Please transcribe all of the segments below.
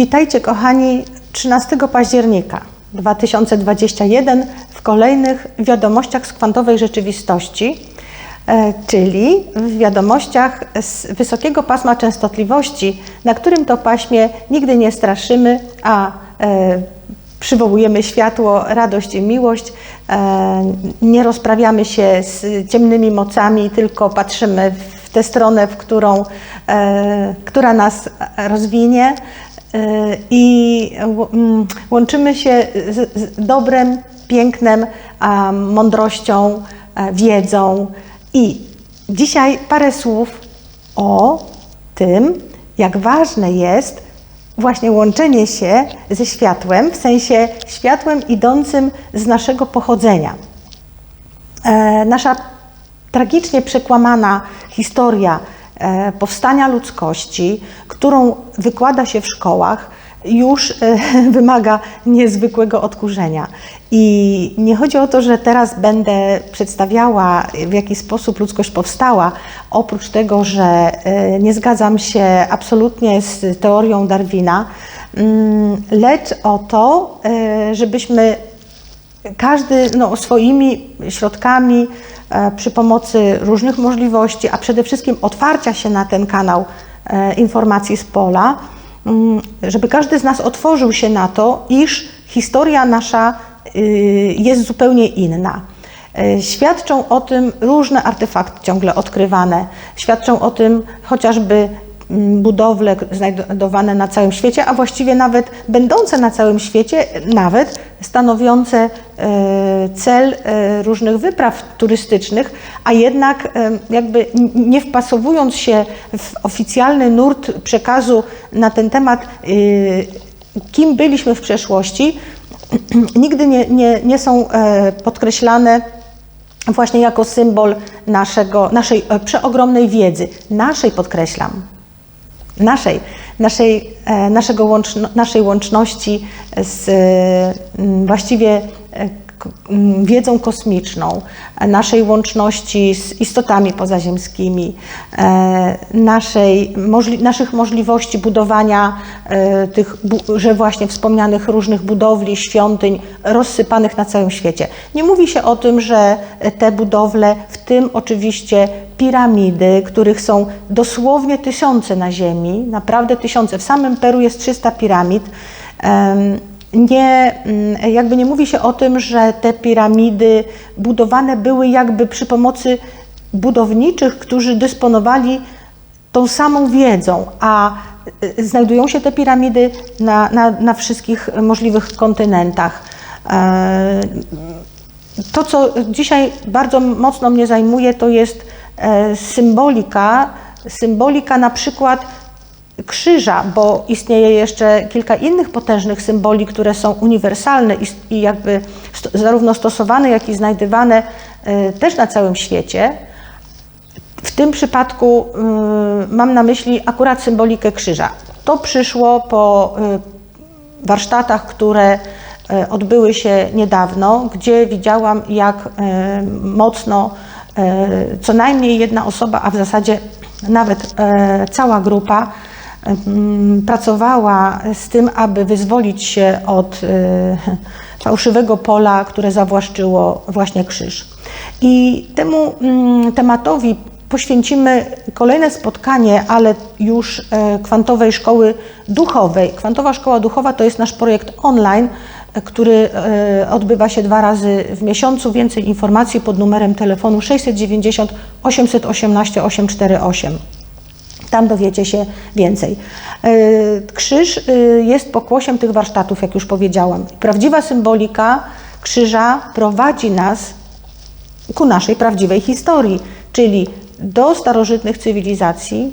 Witajcie kochani 13 października 2021 w kolejnych wiadomościach z kwantowej rzeczywistości, e, czyli w wiadomościach z wysokiego pasma częstotliwości, na którym to paśmie nigdy nie straszymy, a e, przywołujemy światło, radość i miłość. E, nie rozprawiamy się z ciemnymi mocami, tylko patrzymy w tę stronę, w którą, która nas rozwinie i mm, łączymy się z, dobrem, pięknem, mądrością, e, wiedzą. I dzisiaj parę słów o tym, jak ważne jest właśnie łączenie się ze światłem, w sensie światłem idącym z naszego pochodzenia. E, nasza tragicznie przekłamana historia e, powstania ludzkości, którą wykłada się w szkołach, już e, wymaga niezwykłego odkurzenia. I nie chodzi o to, że teraz będę przedstawiała, w jaki sposób ludzkość powstała, oprócz tego, że e, nie zgadzam się absolutnie z teorią Darwina, mm, lecz o to, e, żebyśmy każdy no, swoimi środkami, przy pomocy różnych możliwości, a przede wszystkim otwarcia się na ten kanał informacji z pola, Mm, żeby każdy z nas otworzył się na to, iż historia nasza y, jest zupełnie inna. Y, świadczą o tym różne artefakty ciągle odkrywane. Świadczą o tym chociażby budowle znajdowane na całym świecie, a właściwie nawet będące na całym świecie, nawet stanowiące e, cel e, różnych wypraw turystycznych, a jednak e, jakby nie wpasowując się w oficjalny nurt przekazu na ten temat, kim byliśmy w przeszłości, nigdy nie, nie, nie są podkreślane właśnie jako symbol naszego, naszej przeogromnej wiedzy, naszej podkreślam, naszej, naszej, e, naszego łączno, naszej łączności z mm, właściwie e, wiedzą kosmiczną, naszej łączności z istotami pozaziemskimi, e, naszej, możli, naszych możliwości budowania tych, że właśnie wspomnianych różnych budowli, świątyń rozsypanych na całym świecie. Nie mówi się o tym, że te budowle, w tym oczywiście piramidy, których są dosłownie tysiące na Ziemi, naprawdę tysiące. W samym Peru jest 300 piramid. Nie, mm, jakby nie mówi się o tym, że te piramidy budowane były jakby przy pomocy budowniczych, którzy dysponowali tą samą wiedzą, a y, znajdują się te piramidy na, na, na wszystkich możliwych kontynentach. To, co dzisiaj bardzo mocno mnie zajmuje, to jest E, symbolika, symbolika na przykład krzyża, bo istnieje jeszcze kilka innych potężnych symboli, które są uniwersalne i, jakby zarówno stosowane, jak i znajdywane y, też na całym świecie. W tym przypadku y, mam na myśli akurat symbolikę krzyża. To przyszło po y, warsztatach, które odbyły się niedawno, gdzie widziałam, jak mocno E, co najmniej jedna osoba, a w zasadzie nawet e, cała grupa pracowała z tym, aby wyzwolić się od e, fałszywego pola, które zawłaszczyło właśnie krzyż. I temu tematowi poświęcimy kolejne spotkanie, ale już kwantowej szkoły duchowej. Kwantowa Szkoła Duchowa to jest nasz projekt online, który e, odbywa się dwa razy w miesiącu. Więcej informacji pod numerem telefonu 690 818 848. Tam dowiecie się więcej. E, krzyż e, jest pokłosiem tych warsztatów, jak już powiedziałam. Prawdziwa symbolika krzyża prowadzi nas ku naszej prawdziwej historii, czyli do starożytnych cywilizacji,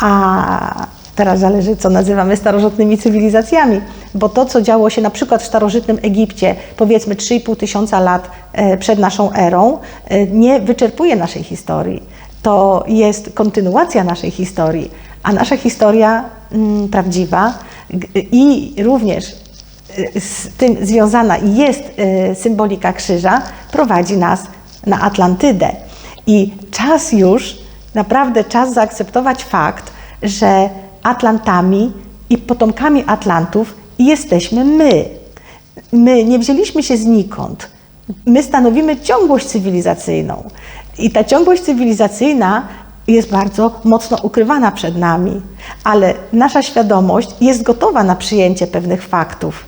a Teraz zależy, co nazywamy starożytnymi cywilizacjami, bo to, co działo się na przykład w starożytnym Egipcie, powiedzmy 3,5 tysiąca lat e, przed naszą erą, nie wyczerpuje naszej historii. To jest kontynuacja naszej historii, a nasza historia mm, prawdziwa i również e, z tym związana jest symbolika krzyża, prowadzi nas na Atlantydę. I czas już, naprawdę czas zaakceptować fakt, że Atlantami I potomkami Atlantów jesteśmy my. My nie wzięliśmy się znikąd. My stanowimy ciągłość cywilizacyjną. I ta ciągłość cywilizacyjna jest bardzo mocno ukrywana przed nami, ale nasza świadomość jest gotowa na przyjęcie pewnych faktów.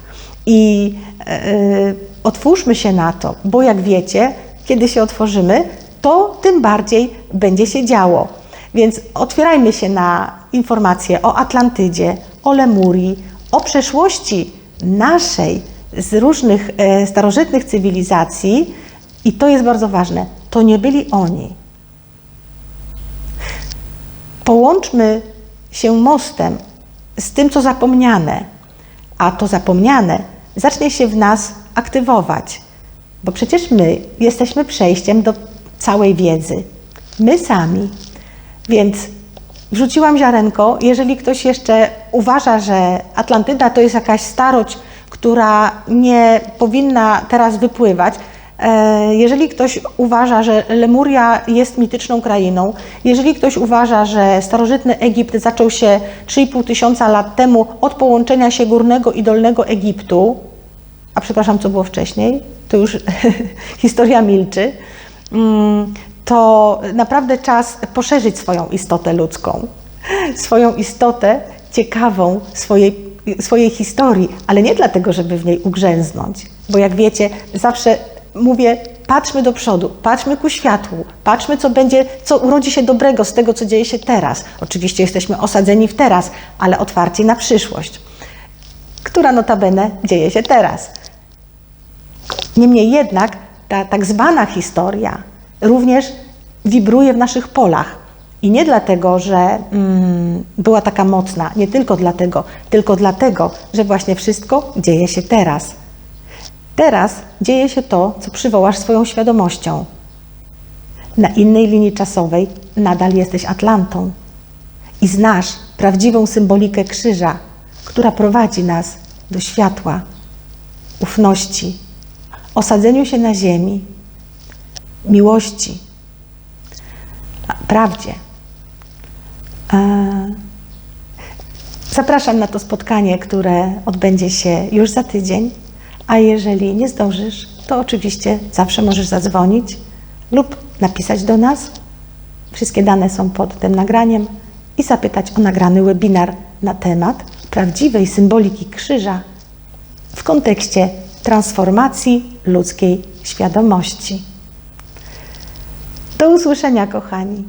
I e, otwórzmy się na to, bo jak wiecie, kiedy się otworzymy, to tym bardziej będzie się działo. Więc otwierajmy się na informacje o Atlantydzie, o Lemurii, o przeszłości naszej z różnych e, starożytnych cywilizacji. I to jest bardzo ważne. To nie byli oni. Połączmy się mostem z tym, co zapomniane, a to zapomniane zacznie się w nas aktywować, bo przecież my jesteśmy przejściem do całej wiedzy. My sami. Więc wrzuciłam ziarenko. Jeżeli ktoś jeszcze uważa, że Atlantyda to jest jakaś starość, która nie powinna teraz wypływać, jeżeli ktoś uważa, że Lemuria jest mityczną krainą, jeżeli ktoś uważa, że starożytny Egipt zaczął się 3,5 tysiąca lat temu od połączenia się górnego i dolnego Egiptu, a przepraszam, co było wcześniej, to już historia milczy, mm, to naprawdę czas poszerzyć swoją istotę ludzką, swoją istotę ciekawą swojej, swojej historii, ale nie dlatego, żeby w niej ugrzęznąć, bo jak wiecie, zawsze mówię, patrzmy do przodu, patrzmy ku światłu, patrzmy, co będzie, co urodzi się dobrego z tego, co dzieje się teraz. Oczywiście jesteśmy osadzeni w teraz, ale otwarci na przyszłość, która notabene dzieje się teraz. Niemniej jednak ta tak zwana historia również wibruje w naszych polach. I nie dlatego, że mm, była taka mocna, nie tylko dlatego, tylko dlatego, że właśnie wszystko dzieje się teraz. Teraz dzieje się to, co przywołasz swoją świadomością. Na innej linii czasowej nadal jesteś Atlantą i znasz prawdziwą symbolikę krzyża, która prowadzi nas do światła, ufności, osadzeniu się na ziemi, miłości, prawdzie. Zapraszam na to spotkanie, które odbędzie się już za tydzień, a jeżeli nie zdążysz, to oczywiście zawsze możesz zadzwonić lub napisać do nas. Wszystkie dane są pod tym nagraniem i zapytać o nagrany webinar na temat prawdziwej symboliki krzyża w kontekście transformacji ludzkiej świadomości. Do usłyszenia, kochani.